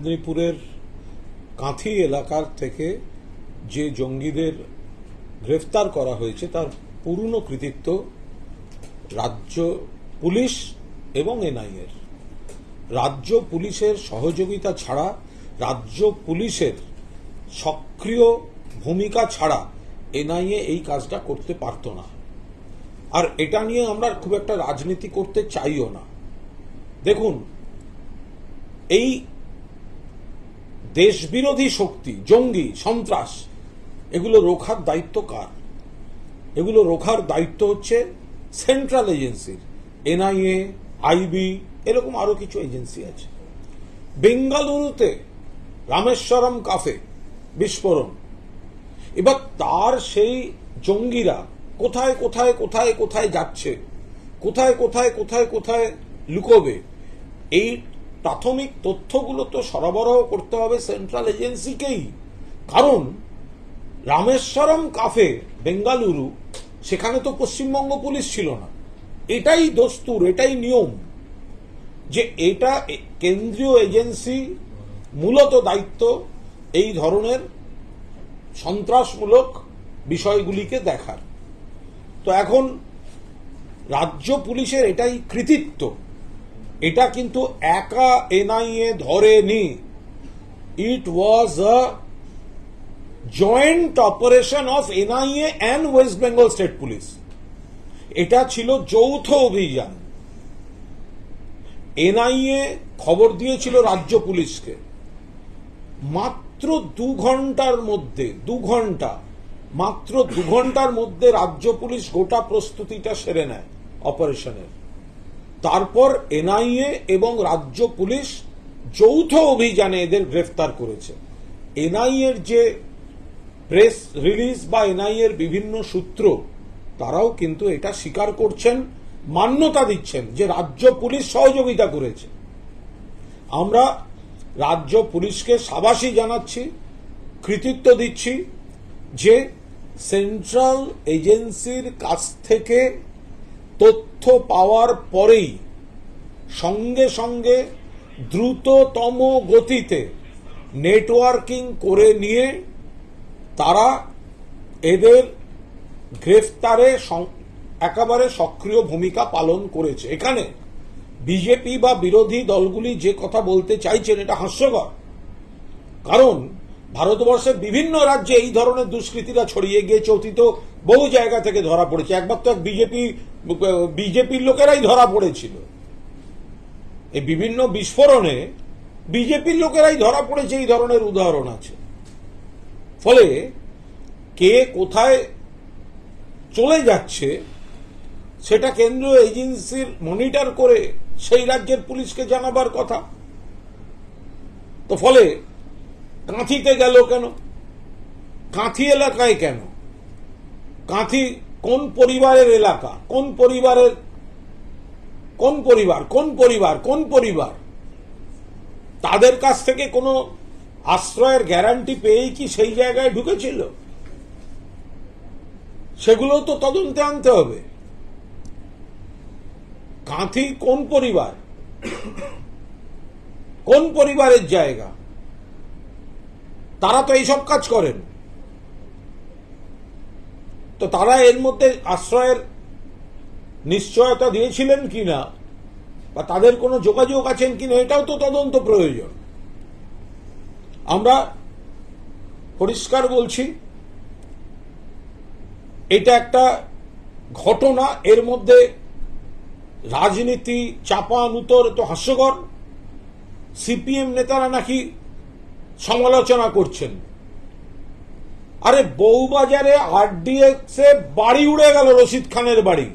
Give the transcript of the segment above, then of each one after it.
মেদিনীপুরের কাঁথি এলাকার থেকে যে জঙ্গিদের গ্রেফতার করা হয়েছে, তার পুরনো কৃতিত্ব রাজ্য পুলিশ এবং এনআইএর। রাজ্য পুলিশের সহযোগিতা ছাড়া, রাজ্য পুলিশের সক্রিয় ভূমিকা ছাড়া এনআইএ এই কাজটা করতে পারত না। আর এটা নিয়ে আমরা খুব একটা রাজনীতি করতে চাইও না। দেখুন, এই দেশবিরোধী শক্তি, জঙ্গি, সন্ত্রাস, এগুলো রোখার দায়িত্ব কার? এগুলো রোখার দায়িত্ব হচ্ছে সেন্ট্রাল এজেন্সির, এনআইএ, আইবি, এরকম আরও কিছু এজেন্সি আছে। বেঙ্গালুরুতে রামেশ্বরম কাফে বিস্ফোরণ। এবার তার সেই জঙ্গিরা কোথায় কোথায় কোথায় কোথায় যাচ্ছে? কোথায় কোথায় কোথায় কোথায় লুকোবে? এই প্রাথমিক তথ্যগুলো তো সরবরাহ করতে হবে সেন্ট্রাল এজেন্সিকেই। কারণ রামেশ্বরম কাফে বেঙ্গালুরু, সেখানে তো পশ্চিমবঙ্গ পুলিশ ছিল না। এটাই দস্তুর, এটাই নিয়ম। যে এটা কেন্দ্রীয় এজেন্সি মূলত দায়িত্ব এই ধরনের সন্ত্রাসমূলক বিষয়গুলিকে দেখার। তো এখন রাজ্য পুলিশের এটাই কৃতিত্ব। এটা কিন্তু একা এনআইএ ধরেনি। It was a joint operation of NIA and West Bengal state police এটা ছিল যৌথ অভিযান। এনআইএ খবর দিয়েছিল রাজ্য পুলিশকে। মাত্র দু ঘণ্টার মধ্যে, দু ঘণ্টা, মাত্র দু ঘণ্টার মধ্যে রাজ্য পুলিশ গোটা প্রস্তুতিটা সেরে নেয় অপারেশনের তারপর এনআইএ এবং রাজ্য পুলিশ যৌথ অভিযানে এদের গ্রেফতার করেছে। এনআইএর যে প্রেস রিলিজ বা এনআইএর বিভিন্ন সূত্র, তারাও কিন্তু এটা স্বীকার করছেন, মান্যতা দিচ্ছেন যে রাজ্য পুলিশ সহযোগিতা করেছে। আমরা রাজ্য পুলিশকে সাবাসী জানাচ্ছি, কৃতিত্ব দিচ্ছি যে সেন্ট্রাল এজেন্সির কাছ থেকে তথ্য পাওয়ার পরেই সঙ্গে সঙ্গে দ্রুততম গতিতে নেটওয়ার্কিং করে নিয়ে তারা এদের গ্রেফতারে একেবারে সক্রিয় ভূমিকা পালন করেছে। এখানে বিজেপি বা বিরোধী দলগুলি যে কথা বলতে চাইছেন এটা হাস্যকর। কারণ ভারতবর্ষের বিভিন্ন রাজ্যে এই ধরনের দুষ্কৃতীরা ছড়িয়ে গিয়েছে অতীত বহু জায়গা থেকে ধরা পড়েছে। তো এক বিজেপি বিজেপির লোকেরাই ধরা পড়েছিল। এই বিভিন্ন বিস্ফোরণে বিজেপির লোকেরাই ধরা পড়েছে এই ধরনের উদাহরণ আছে। ফলে কে কোথায় চলে যাচ্ছে, সেটা কেন্দ্রীয় এজেন্সির মনিটর করে সেই রাজ্যের পুলিশকে জানাবার কথা। তো ফলে কাঁথিতে গেল কেন? কাঁথি এলাকায় কেন? কাঁথি কোন পরিবারের এলাকা, কোন পরিবারের, কোন পরিবার কোন পরিবার কোন পরিবার? তাদের কাছ থেকে কোনো আশ্রয়ের গ্যারান্টি পেয়েই কি সেই জায়গায় ঢুকেছিল? সেগুলো তো তদন্তে আনতে হবে। কাঁথি কোন পরিবার? কোন পরিবারের জায়গা? তারা তো এইসব কাজ করেন। তো তারা এর মধ্যে আশ্রয়ের নিশ্চয়তা দিয়েছিলেন কিনা বা তাদের কোনো যোগাযোগ আছেন কিনা এটাও তো তদন্ত প্রয়োজন। আমরা পরিষ্কার বলছি, এটা একটা ঘটনা, এর মধ্যে রাজনীতি চাপানুতর তো হাস্যকর। সিপিএম নেতারা নাকি সমালোচনা করছেন। আরে বউবাজারে আরডিএক্স এ বাড়ি উড়ে গেল রশিদ খানের বাড়ি।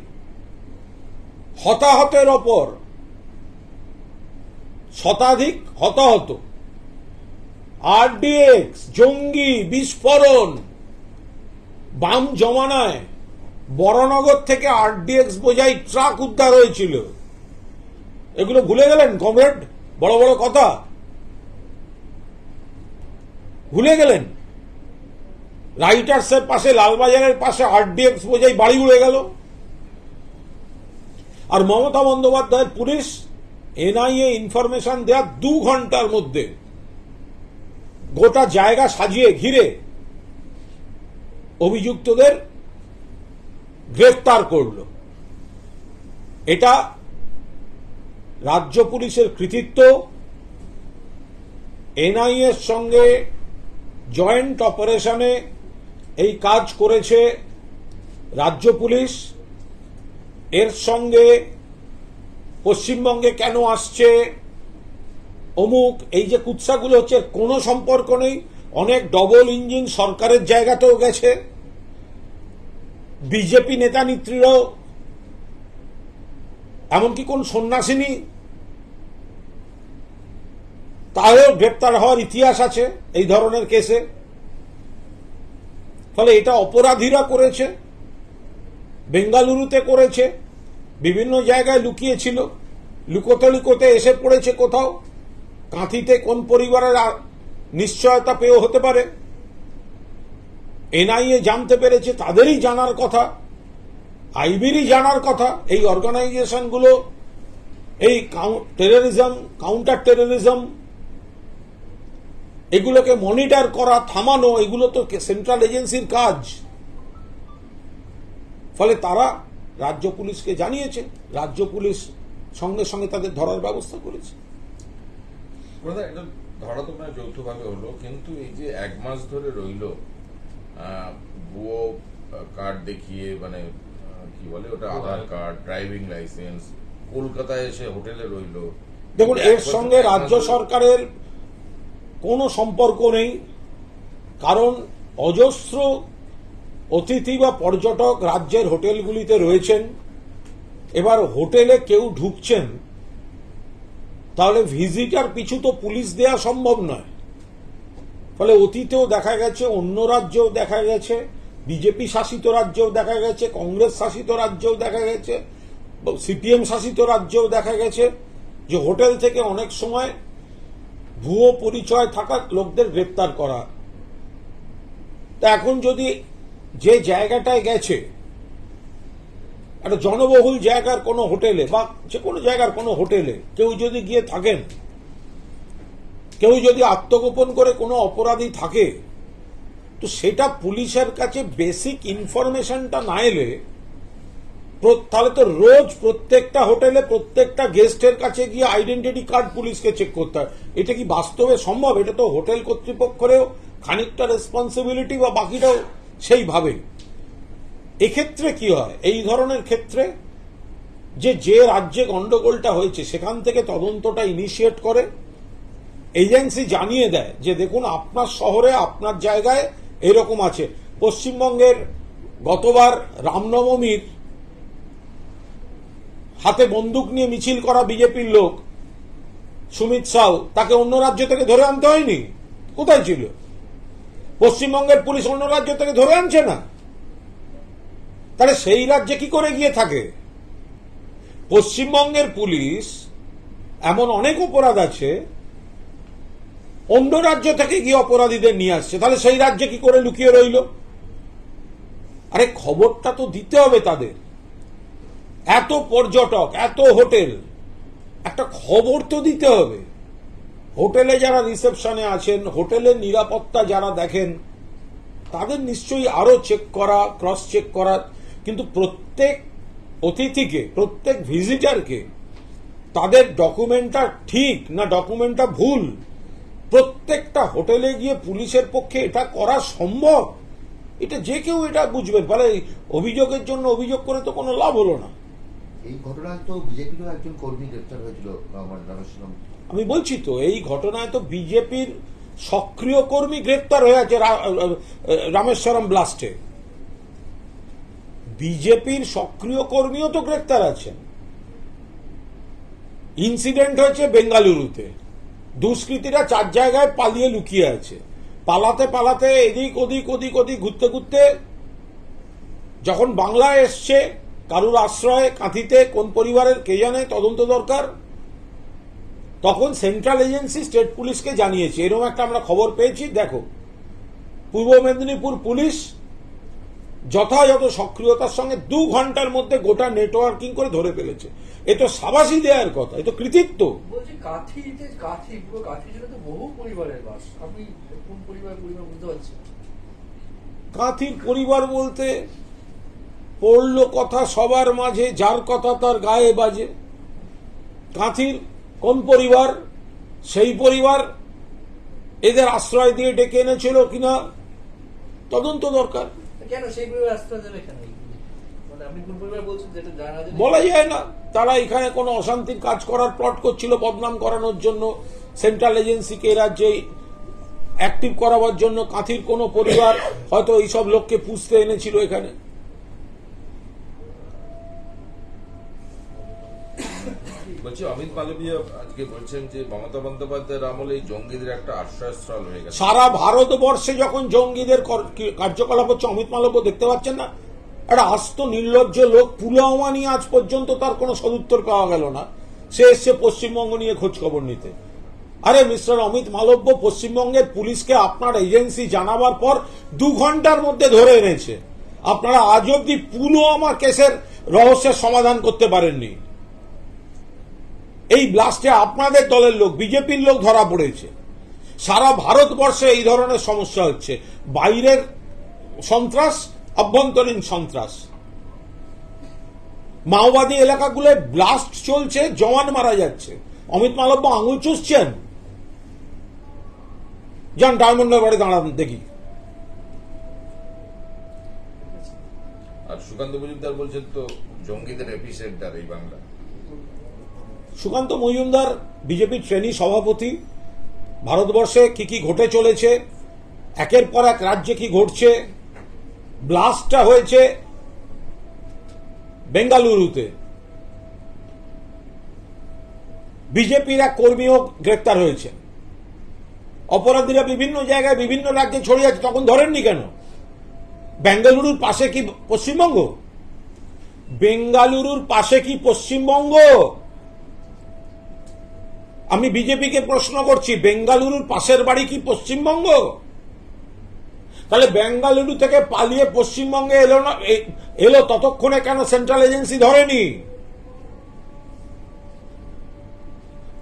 হতাহতের ওপর। শতাধিক হতাহত। আরডিএক্স জঙ্গি, বিস্ফোরণ। বাম জমানায় বড়নগর থেকে আরডিএক্স বোঝাই ট্রাক উদ্ধার হয়েছিল। এগুলো ভুলে গেলেন কমরেড? বড় বড় কথা। ভুলে গেলেন? রাইটার্সের পাশে, লালবাজারের পাশে আরডিএক্স বোঝাই বাড়ি উড়ে গেল। আর মমতা বন্দ্যোপাধ্যায়ের পুলিশ, এনআইএ ইনফরমেশন দেওয়ার দু ঘণ্টার মধ্যে। গোটা জায়গা সাজিয়ে ঘিরে অভিযুক্তদের গ্রেফতার করল। এটা রাজ্য পুলিশের কৃতিত্ব। এনআইএর সঙ্গে জয়েন্ট অপারেশনে এই কাজ করেছে রাজ্য পুলিশ। এর সঙ্গে পশ্চিমবঙ্গে কেন আসছে? অমুক, এই যে কুৎসাগুলো হচ্ছে কোনো সম্পর্ক নেই। অনেক ডবল ইঞ্জিন সরকারের জায়গাতেও গেছে। বিজেপি নেতা নেত্রীরাও। এমনকি কোন সন্ন্যাসিনী। তারও গ্রেপ্তার হওয়ার ইতিহাস আছে এই ধরনের কেসে। ফলে এটা অপরাধীরা করেছে, বেঙ্গালুরুতে করেছে, বিভিন্ন জায়গায় লুকিয়েছিল, লুকোতে লুকোতে এসে পড়েছে কোথাও, কাঁথিতে কোন পরিবারের নিশ্চয়তা পেয়েও হতে পারে। এনআইএ জানতে পেরেছে, তাদেরই জানার কথা, আইবিরই জানার কথা, এই অর্গানাইজেশনগুলো, এই টেরোরিজম কাউন্টার টেরোরিজম এগুলোকে মনিটর করা থামানো এগুলো তো সেন্ট্রাল এজেন্সির কাজ। ফলে তারা রাজ্য পুলিশকে জানিয়েছে রাজ্য পুলিশ সঙ্গে সঙ্গে তাদের ধরার ব্যবস্থা করেছে। ধরা তো মানে যৌথভাবে হলো কিন্তু এই যে এক মাস ধরে রইল ভুয়ো কার্ড দেখিয়ে মানে কি বলে ওটা আধার কার্ড ড্রাইভিং লাইসেন্স কলকাতায় এসে হোটেলে রইল। দেখুন এর সঙ্গে রাজ্য সরকারের কোনো সম্পর্ক নেই। কারণ অজস্র অতিথি বা পর্যটক রাজ্যের হোটেলগুলিতে রয়েছেন। এবার হোটেলে কেউ ঢুকছেন, তাহলে ভিজিটার পিছু তো পুলিশ দেয়া সম্ভব নয়। ফলে অতীতেও দেখা গেছে, অন্য রাজ্যেও দেখা গেছে, বিজেপি শাসিত রাজ্যেও দেখা গেছে, কংগ্রেস শাসিত রাজ্যেও দেখা গেছে, সিপিএম শাসিত রাজ্যেও দেখা গেছে যে হোটেল থেকে অনেক সময় ভুয়ো পরিচয় থাকা লোকদের গ্রেপ্তার করা। তা এখন যদি যে জায়গাটায় গেছে, একটা জনবহুল জায়গার কোনো হোটেলে বা যে কোনো জায়গার কোনো হোটেলে কেউ যদি গিয়ে থাকেন, কেউ যদি আত্মগোপন করে কোনো অপরাধী থাকে, তো সেটা পুলিশের কাছে বেসিক ইনফরমেশনটা না এলে তাহলে তো রোজ প্রত্যেকটা হোটেলে প্রত্যেকটা গেস্টের কাছে গিয়ে আইডেন্টিটি কার্ড পুলিশকে চেক করতে হয়। এটা কি বাস্তবে সম্ভব? এটা তো হোটেল কর্তৃপক্ষেরও খানিকটা রেসপন্সিবিলিটি বা বাকিটাও সেইভাবে। এক্ষেত্রে কি হয়? এই ধরনের ক্ষেত্রে যে যে রাজ্যে গন্ডগোলটা হয়েছে, সেখান থেকে তদন্তটা ইনিশিয়েট করে। এজেন্সি জানিয়ে দেয় যে, দেখুন, আপনার শহরে, আপনার জায়গায় এরকম আছে। পশ্চিমবঙ্গের গতবার রামনবমীর হাতে বন্দুক নিয়ে মিছিল করা বিজেপির লোক, সুমিত সাউ, তাকে অন্য রাজ্য থেকে ধরে আনতে হয়নি? কোথায় ছিল? পশ্চিমবঙ্গের পুলিশ অন্য রাজ্য থেকে ধরে আনছে না? তাহলে সেই রাজ্যে কি করে গিয়ে থাকে? পশ্চিমবঙ্গের পুলিশ এমন অনেক অপরাধ আছে, অন্য রাজ্য থেকে গিয়ে অপরাধীদের নিয়ে আসছে। তাহলে সেই রাজ্যে কি করে লুকিয়ে রইল? আরে খবরটা তো দিতে হবে তাদের। এত পর্যটক, এত হোটেল। একটা খবর তো দিতে হবে। হোটেলে যারা রিসেপশনে আছেন, হোটেলের নিরাপত্তা যারা দেখেন, তাদের নিশ্চয়ই আরও চেক করা ক্রস চেক করা। কিন্তু প্রত্যেক অতিথিকে, প্রত্যেক ভিজিটারকে তাদের ডকুমেন্টটা ঠিক না ডকুমেন্টটা ভুল? প্রত্যেকটা হোটেলে গিয়ে পুলিশের পক্ষে এটা করা সম্ভব? এটা যে কেউ এটা বুঝবেন ফলে অভিযোগের জন্য অভিযোগ করে তো কোনো লাভ হলো না। এই ঘটনায় তো বিজেপিরও একজন কর্মী গ্রেপ্তার হয়েছিল আমি বলছি তো, এই ঘটনায় তো বিজেপির সক্রিয় কর্মী গ্রেপ্তার হয়ে আছে রামেশ্বরম ব্লাস্টে। বিজেপির সক্রিয় কর্মীও তো গ্রেপ্তার আছেন। ইনসিডেন্ট হয়েছে বেঙ্গালুরুতে। দুষ্কৃতীরা চার জায়গায় পালিয়ে লুকিয়ে আছে। পালাতে পালাতে এদিক ওদিক ওদিক ওদিক ঘুরতে ঘুরতে যখন বাংলায় এসছে কারুর আশ্রয়ে কাঁথিতে কোন পরিবারের কে জানে তদন্ত দরকার? তখন সেন্ট্রাল এজেন্সি স্টেট পুলিশকে জানিয়েছে। এরকম একটা আমরা খবর পেয়েছি দেখো। পূর্ব মেদিনীপুর পুলিশ যথাযথ সক্রিয়তার সঙ্গে দু ঘণ্টার মধ্যে গোটা নেটওয়ার্কিং করে ধরে ফেলেছে। এ তো সাবাসী দেওয়ার কথা এ তো কৃতিত্ব। কাঁথির পরিবার বলতে পড়ল কথা সবার মাঝে যার কথা তার গায়ে বাজে। কাঁথির কোন পরিবার? সেই পরিবার এদের আশ্রয় দিয়ে ডেকে এনেছিল কিনা? তদন্ত দরকার। মানে বলা যায় না। তারা এখানে কোনো অশান্তির কাজ করার প্লট করছিল বদনাম করানোর জন্য। সেন্ট্রাল এজেন্সিকে রাজ্যে অ্যাক্টিভ করাবার জন্য কাঁথির কোনো পরিবার হয়তো এইসব লোককে পুষতে এনেছিল এখানে। বলছি, অমিত মালবীয় আজকে বলছেন যে মমতা বন্দ্যোপাধ্যায়ের আমলে জঙ্গিদের একটা আশ্রয়স্থল হয়ে গেছে। সারা ভারতবর্ষে যখন জঙ্গিদের কার্যকলাপ হচ্ছে, অমিত মালব্য দেখতে পাচ্ছেন না? একটা আস্ত নির্লজ্জ লোক পুলওয়ামা নিয়ে আজ পর্যন্ত তার কোনো সদুত্তর পাওয়া গেল না। সে এসছে পশ্চিমবঙ্গ নিয়ে খোঁজ খবর নিতে। আরে, মিস্টার অমিত মালব্য পশ্চিমবঙ্গের পুলিশকে আপনার এজেন্সি জানাবার পর দু ঘণ্টার মধ্যে ধরে এনেছে। আপনারা আজ অব্দি পুলওয়ামা কেসের রহস্যের সমাধান করতে পারেননি। এই ব্লাস্টে আপনাদের দলের লোক, বিজেপির লোক ধরা পড়েছে। সারা ভারতবর্ষে এই ধরনের সমস্যা হচ্ছে। বাইরের সন্ত্রাস, অভ্যন্তরীণ সন্ত্রাস। মাওবাদী এলাকাগুলোয় ব্লাস্ট চলছে, জওয়ান মারা যাচ্ছে। অমিত মালব্য আঙুল চুষছেন। যান, ডায়মন্ডের বাড়ি দাঁড়ান, দেখি। আর সুকান্ত মজুমদার বলছেন তো, জঙ্গিদের এপি সেন্টার এই বাংলা সুকান্ত মজুমদার বিজেপির ট্রেনি সভাপতি, ভারতবর্ষে কি কি ঘটে চলেছে, একের পর এক রাজ্যে কি ঘটছে, ব্লাস্টটা হয়েছে বেঙ্গালুরুতে। বিজেপির এক কর্মীও গ্রেপ্তার হয়েছে। অপরাধীরা বিভিন্ন জায়গায় বিভিন্ন রাজ্যে ছড়িয়ে আছে, তখন ধরেননি কেন? বেঙ্গালুরুর পাশে কি পশ্চিমবঙ্গ? বেঙ্গালুরুর পাশে কি পশ্চিমবঙ্গ? আমি বিজেপিকে প্রশ্ন করছি, বেঙ্গালুরুর পাশের বাড়ি কি পশ্চিমবঙ্গ? তাহলে বেঙ্গালুরু থেকে পালিয়ে পশ্চিমবঙ্গে এলো না এলো ততক্ষণে কেন সেন্ট্রাল এজেন্সি ধরেনি?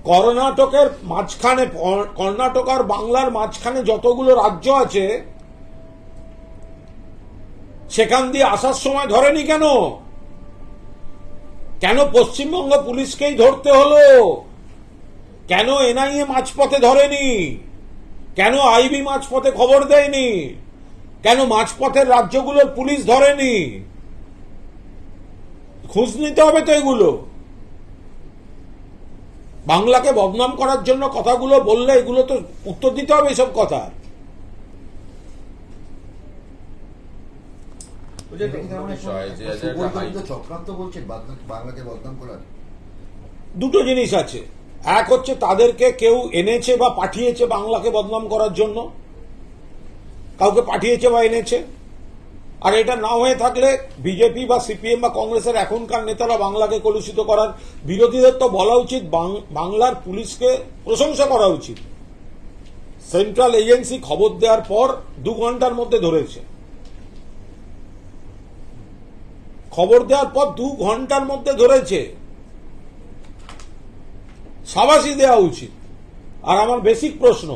কর্ণাটকের মাঝখানে, কর্ণাটক আর বাংলার মাঝখানে যতগুলো রাজ্য আছে, সেখান দিয়ে আসার সময় ধরেনি কেন? কেন পশ্চিমবঙ্গ পুলিশকেই ধরতে হলো? কেন এনআইএ মাঝপথে ধরেনি? কেন আইবি মাঝপথে খবর দেয়নি? কেন মাঝপথের রাজ্যগুলোর পুলিশ ধরেনি? খোঁজ নিতে হবে তো এগুলো। বাংলাকে বদনাম করার জন্য কথাগুলো বললে এগুলো তো উত্তর দিতে হবে এসব কথা। দুটো জিনিস আছে। এক হচ্ছে তাদেরকে কেউ এনেছে বা পাঠিয়েছে বাংলাকে বদনাম করার জন্য। কাউকে পাঠিয়েছে বা এনেছে। আর এটা না হয়ে থাকলে বিজেপি বা সিপিএম বা কংগ্রেসের এখনকার নেতারা বাংলাকে কলুষিত করার বিরোধীদের তো বলা উচিত বাংলার পুলিশকে প্রশংসা করা উচিত। সেন্ট্রাল এজেন্সি খবর দেওয়ার পর দু ঘণ্টার মধ্যে ধরেছে। খবর দেওয়ার পর দু ঘণ্টার মধ্যে ধরেছে। সাবাসি দেওয়া উচিত। আর আমার বেসিক প্রশ্ন,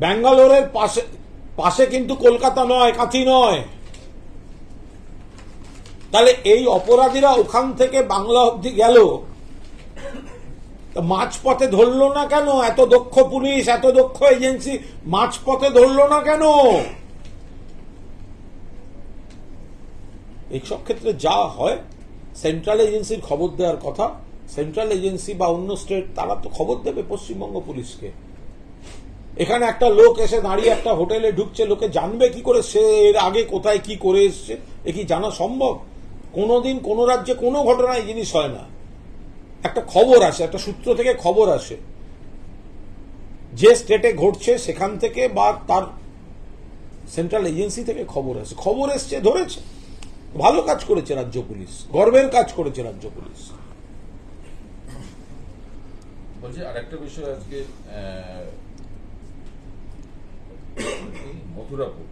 ব্যাঙ্গালোরের পাশে পাশে কিন্তু কলকাতা নয়, কাঁথি নয়। তাহলে এই অপরাধীরা ওখান থেকে বাংলা অবধি গেল মাঝপথে ধরলো না কেন? এত দক্ষ পুলিশ, এত দক্ষ এজেন্সি মাঝপথে ধরলো না কেন? এইসব ক্ষেত্রে যা হয়, সেন্ট্রাল এজেন্সির খবর দেওয়ার কথা। সেন্ট্রাল এজেন্সি বা অন্য স্টেট, তারা তো খবর দেবে পশ্চিমবঙ্গ পুলিশকে। এখানে একটা লোক এসে দাঁড়িয়ে একটা হোটেলে ঢুকছে, লোকে জানবে কি করে সে, এর আগে কোথায় কি করে এসছে, এ কি জানা সম্ভব? কোনোদিন কোনো রাজ্যে কোনো ঘটনা এই জিনিস হয় না। একটা খবর আসে, একটা সূত্র থেকে খবর আসে। যে স্টেটে ঘটছে সেখান থেকে বা তার সেন্ট্রাল এজেন্সি থেকে খবর আসে। খবর এসছে, ধরেছে। ভালো কাজ করেছে রাজ্য পুলিশ, গর্বের কাজ করেছে রাজ্য পুলিশ। বলছি, আরেকটা বিষয় আজকে মথুরাপুর।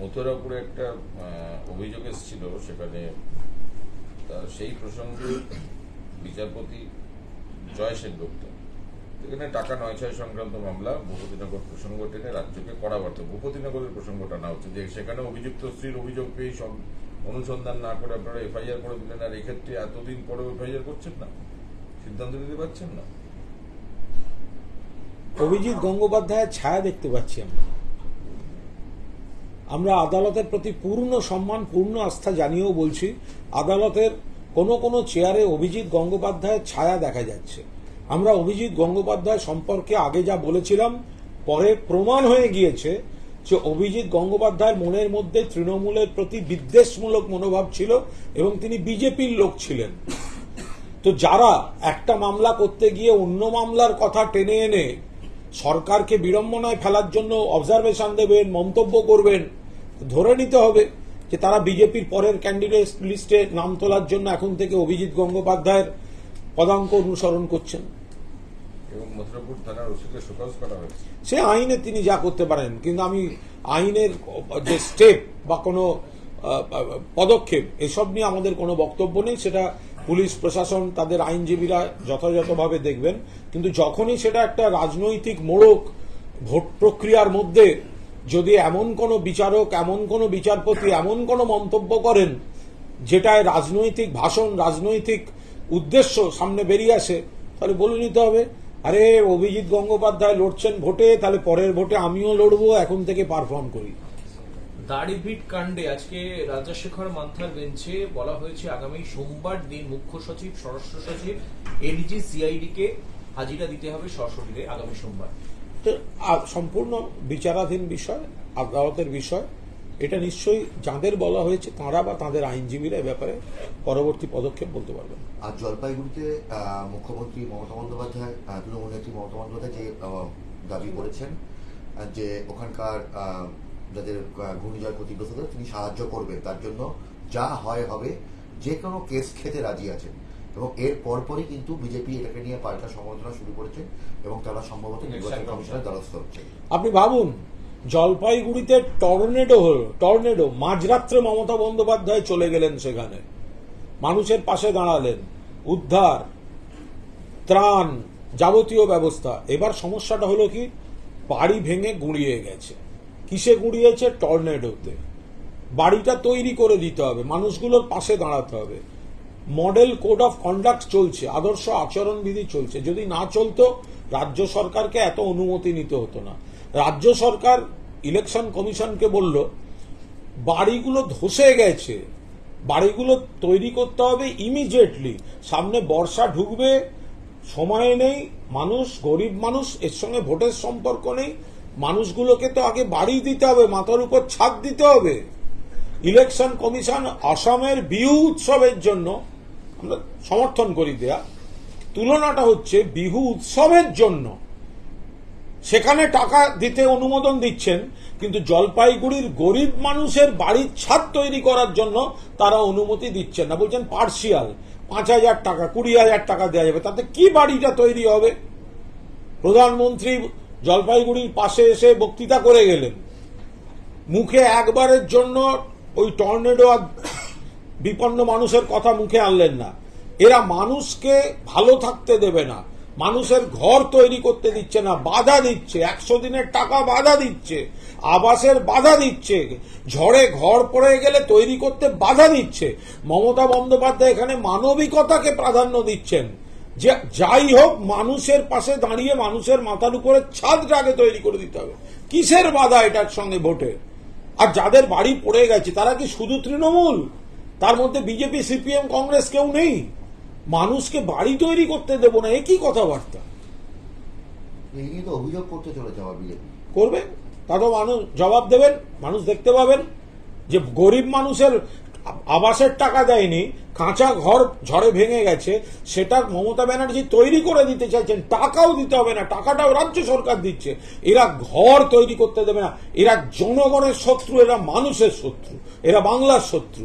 মথুরাপুরে একটা অভিযোগ এসেছিল সেখানে। সেই প্রসঙ্গে বিচারপতি জয় সেনগুপ্ত। এখানে টাকা নয় ছয় সংক্রান্ত মামলা ভূপতিনগর প্রসঙ্গ টেনে রাজ্যকে করা বার্তা। ভূপতিনগরের প্রসঙ্গ টানা হচ্ছে যে সেখানে অভিযুক্ত স্ত্রীর অভিযোগ পেয়ে অনুসন্ধান না করে আপনারা এফআইআর করে দিলেন, আর এক্ষেত্রে এতদিন পরেও এফআইআর করছেন না? সিদ্ধান্ত নিতে পারছেন না? অভিজিৎ গঙ্গোপাধ্যায়ের ছায়া দেখতে পাচ্ছি আমরা। আমরা আদালতের প্রতি পূর্ণ সম্মান, পূর্ণ আস্থা জানিয়েও বলছি, আদালতের কোনো কোনো চেয়ারে অভিজিৎ গঙ্গোপাধ্যায়ের ছায়া দেখা যাচ্ছে। আমরা অভিজিৎ গঙ্গোপাধ্যায় সম্পর্কে আগে যা বলেছিলাম, পরে প্রমাণ হয়ে গিয়েছে যে অভিজিৎ গঙ্গোপাধ্যায়ের মনের মধ্যে তৃণমূলের প্রতি বিদ্বেষমূলক মনোভাব ছিল এবং তিনি বিজেপির লোক ছিলেন। তো যারা একটা মামলা করতে গিয়ে অন্য মামলার কথা টেনে এনে সরকারকে বিড়ম্বনায় ফেলার জন্য অবজারভেশন দেবেন মন্তব্য করবেন। ধরে নিতে হবে যে তারা বিজেপির পরের ক্যান্ডিডেট লিস্টে নাম তোলার জন্য এখন থেকে অভিজিৎ গঙ্গোপাধ্যায়ের পদাঙ্ক অনুসরণ করছেন। সে আইনে তিনি যা করতে পারেন কিন্তু আমি আইনের যে স্টেপ বা কোনো পদক্ষেপ এসব নিয়ে আমাদের কোনো বক্তব্য নেই। সেটা পুলিশ, প্রশাসন, তাদের আইনজীবীরা যথাযথভাবে দেখবেন। কিন্তু যখনই সেটা একটা রাজনৈতিক মোড়ক ভোট প্রক্রিয়ার মধ্যে যদি এমন কোনো বিচারক, এমন কোনো বিচারপতি, এমন কোনো মন্তব্য করেন, যেটায় রাজনৈতিক ভাষণ, রাজনৈতিক উদ্দেশ্য সামনে বেরিয়ে আসে, তাহলে বলে নিতে হবে, আরে, অভিজিৎ গঙ্গোপাধ্যায় লড়ছেন ভোটে, তাহলে পরের ভোটে আমিও লড়বো, এখন থেকে পারফর্ম করি। দাড়িভিট কাণ্ডে আজকে রাজাশেখর মান্থার বেঞ্চে বলা হয়েছে আগামী সোমবার দিন মুখ্য সচিব স্বরাষ্ট্র সচিব এডিজি সিআইডি কে হাজিরা দিতে হবে সশরীরে আগামী সোমবার। তো সম্পূর্ণ বিচারাধীন বিষয় আদালতের বিষয় এটা নিশ্চয়ই যাদের বলা হয়েছে তাঁরা বা তাদের আইনজীবীরা এ ব্যাপারে পরবর্তী পদক্ষেপ বলতে পারবেন। আর জলপাইগুড়িতে মুখ্যমন্ত্রী মমতা বন্দ্যোপাধ্যায় তৃণমূল নেত্রী মমতা বন্দ্যোপাধ্যায় যে দাবি করেছেন যে ওখানকার যাদের ঘূর্ণিঝড় ক্ষতিগ্রস্ত তিনি সাহায্য করবেন। তার জন্য যা হয় হবে যে কোনো কেস খেতে রাজি আছেন। এবং এর পরপরই কিন্তু বিজেপি এটাকে নিয়ে পাল্টা সমালোচনা শুরু করেছে এবং তারা সম্ভবত নির্বাচন কমিশনের দ্বারস্থ হচ্ছে। আপনি ভাবুন জলপাইগুড়িতে টর্নেডো হল টর্নেডো মাঝরাত্রে মমতা বন্দ্যোপাধ্যায় চলে গেলেন সেখানে। মানুষের পাশে দাঁড়ালেন। উদ্ধার ত্রাণ যাবতীয় ব্যবস্থা। এবার সমস্যাটা হলো কি? বাড়ি ভেঙে গুঁড়িয়ে গেছে। কিসে গুঁড়িয়েছে? টর্নেডোতে। বাড়িটা তৈরি করে দিতে হবে, মানুষগুলোর পাশে দাঁড়াতে হবে। মডেল কোড অফ কন্ডাক্ট চলছে, আদর্শ আচরণবিধি চলছে। যদি না চলতো, রাজ্য সরকারকে এত অনুমতি নিতে হতো না। রাজ্য সরকার ইলেকশন কমিশনকে বলল, বাড়িগুলো ধসে গেছে, বাড়িগুলো তৈরি করতে হবে ইমিডিয়েটলি। সামনে বর্ষা ঢুকবে, সময় নেই, মানুষ, গরিব মানুষ, এর সঙ্গে ভোটের সম্পর্ক নেই। মানুষগুলোকে তো আগে বাড়ি দিতে হবে, মাথার উপর ছাদ দিতে হবে। ইলেকশন কমিশন আসামের বিহু উৎসবের জন্য আমরা সমর্থন করি দেয়া। তুলনাটা হচ্ছে বিহু উৎসবের জন্য। সেখানে টাকা দিতে অনুমোদন দিচ্ছেন, কিন্তু জলপাইগুড়ির গরিব মানুষের বাড়ির ছাদ তৈরি করার জন্য তারা অনুমতি দিচ্ছেন না। বলছেন পার্সিয়াল, পাঁচ হাজার টাকা, কুড়ি হাজার টাকা দেওয়া যাবে, তাতে কি বাড়িটা তৈরি হবে? প্রধানমন্ত্রী জলপাইগুড়ির পাশে এসে বক্তৃতা করে গেলেন। মুখে একবারের জন্য ওই টর্নেডো আর বিপন্ন মানুষের কথা মুখে আনলেন না। এরা মানুষকে ভালো থাকতে দেবে না। মানুষের ঘর তৈরি করতে দিচ্ছে না, বাধা দিচ্ছে। একশো দিনের টাকা বাধা দিচ্ছে, আবাসের বাধা দিচ্ছে, ঝড়ে ঘর পড়ে গেলে তৈরি করতে বাধা দিচ্ছে। মমতা বন্দ্যোপাধ্যায় এখানে মানবিকতাকে প্রাধান্য দিচ্ছেন। যে যাই হোক মানুষের পাশে দাঁড়িয়ে মানুষের মাথার উপরে ছাদটা আগে তৈরি করে দিতে হবে। কিসের বাধা এটার সঙ্গে ভোটে? আর যাদের বাড়ি পড়ে গেছে তারা কি শুধু তৃণমূল? তার মধ্যে বিজেপি সিপিএম কংগ্রেস কেউ নেই? মানুষকে বাড়ি তৈরি করতে দেবো না একই কথাবার্তা। অভিযোগ করতে চলেছে করবে? তারও মানুষ জবাব দেবেন মানুষ দেখতে পাবেন যে গরিব মানুষের আবাসের টাকা দেয়নি কাঁচা ঘর ঝড়ে ভেঙে গেছে, সেটা মমতা ব্যানার্জি তৈরি করে দিতে চাইছেন, টাকাও দিতে হবে না, টাকাটাও রাজ্য সরকার দিচ্ছে। এরা ঘর তৈরি করতে দেবে না, এরা জনগণের শত্রু, এরা মানুষের শত্রু, এরা বাংলার শত্রু।